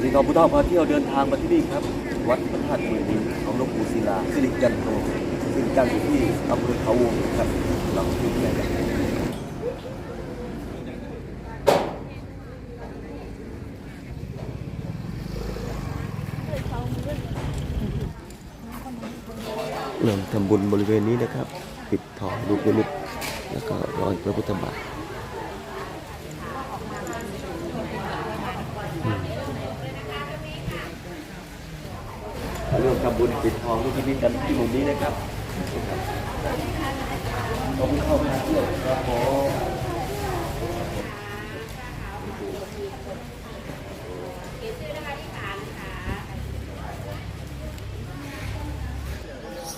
วันนี้น้องผู้เฒ่าพาเที่ยวเดินทางมาที่นี่ครับ วัดพระธาตุเจดีย์ของหลวงปู่ศิลาสิริยันโตซึ่งตั้งอยู่ที่อำเภอเขาวงครับเราที่นี่กันเริ่มทำบุญบริเวณนี้นะครับ ปิดทองลูกนิมิตแล้วก็รอยพระพุทธบาท ริ่มทำบุญปิดทองลูกนิมิตกันที่มุมนี้นะครับต้องเข้ามาเที่ยวครับผม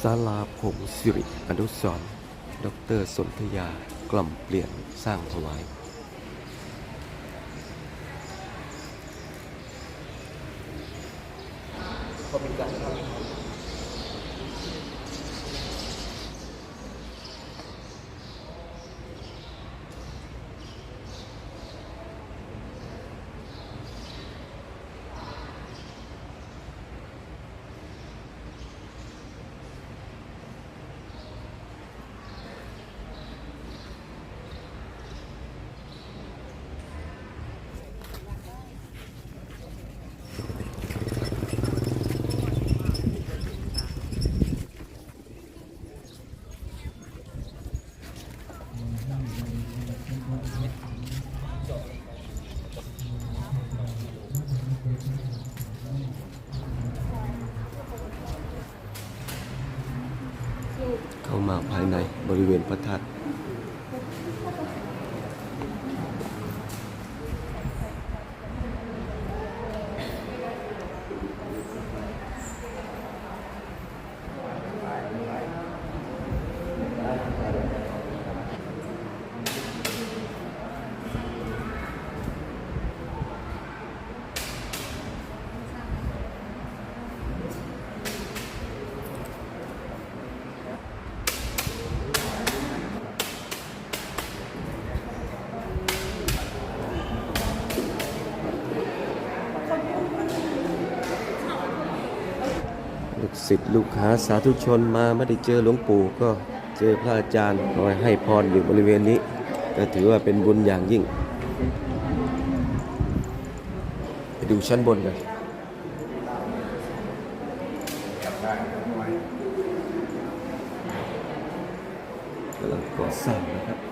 ศาลาพงศิริอนุสรดรสนธยากล่อมเปลี่ยนสร้างถวาย ก็มีการเข้ามาภายในบริเวณพระธาตุ ศิษย์ลูกหาสาธุชนมาไม่ได้เจอหลวงปู่ก็เจอพระอาจารย์คอยให้พรอยู่บริเวณนี้ ก็ถือว่าเป็นบุญอย่างยิ่ง ไปดูชั้นบนกันกำลังก่อสร้างนะครับ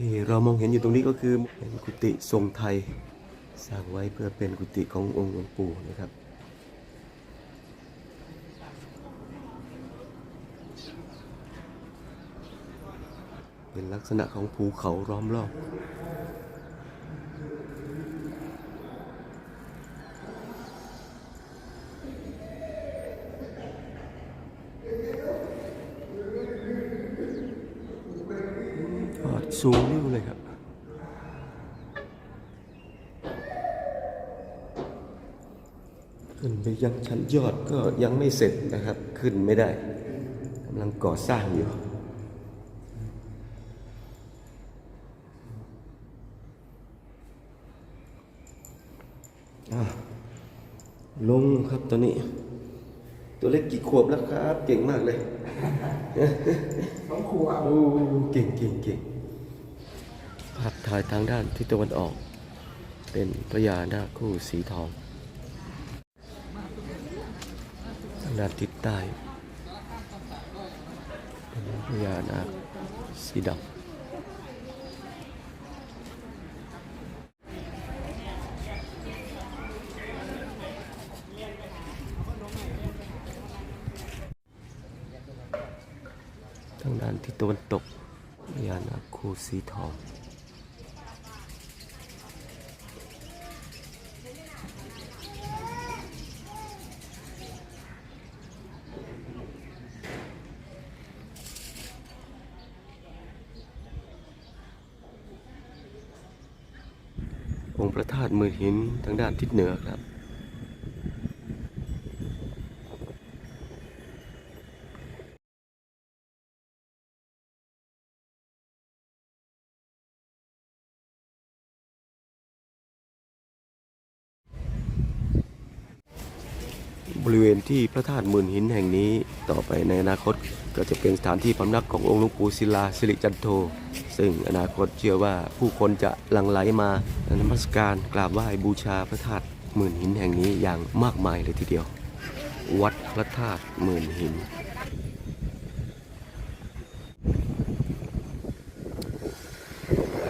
ที่เรามองเห็นอยู่ตรงนี้ก็คือเป็นกุฏิทรงไทยสร้างไว้เพื่อเป็นกุฏิขององค์หลวงปู่นะครับเป็นลักษณะของภูเขาล้อมรอบ สูงนิ่วเลยครับ ขึ้นไปยังชั้นยอดก็ยังไม่เสร็จนะครับ ขึ้นไม่ได้กำลังก่อสร้างอยู่อะลงครับตอนนี้ ตัวเล็กกี่ขวบแล้วครับ เก่งมากเลยสองขวบโอ้เก่งเก่งเก่ง ภาพถ่ายทางด้านทิศตะวันออก เป็นพระยานาคู่สีทองทางด้านทิศใต้เป็นพระยานาคสีดำทางด้านที่ตะวันตกพญานาคคู่สีทอง องค์พระธาตุหมือหินทางด้านทิศเหนือครับ บริเวณที่พระธาตุมื่นหินแห่งนี้ต่อไปในอนาคตก็จะเป็นสถานที่พำนักขององค์หลวงปู่ศิลาสิริจันโท ซึ่งอนาคตเชื่อว่าผู้คนจะหลั่งไหลมานมัสการกราบไหว้บูชาพระธาตุหมื่นหินแห่งนี้อย่างมากมายเลยทีเดียว วัดพระธาตุหมื่นหิน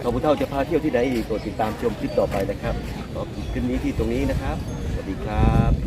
ขอบคุณเท่าจะพาเที่ยวที่ไหนอีกกดติดตามชมคลิปต่อไปนะครับขอบคุณคลิปนี้ที่ตรงนี้นะครับ สวัสดีครับ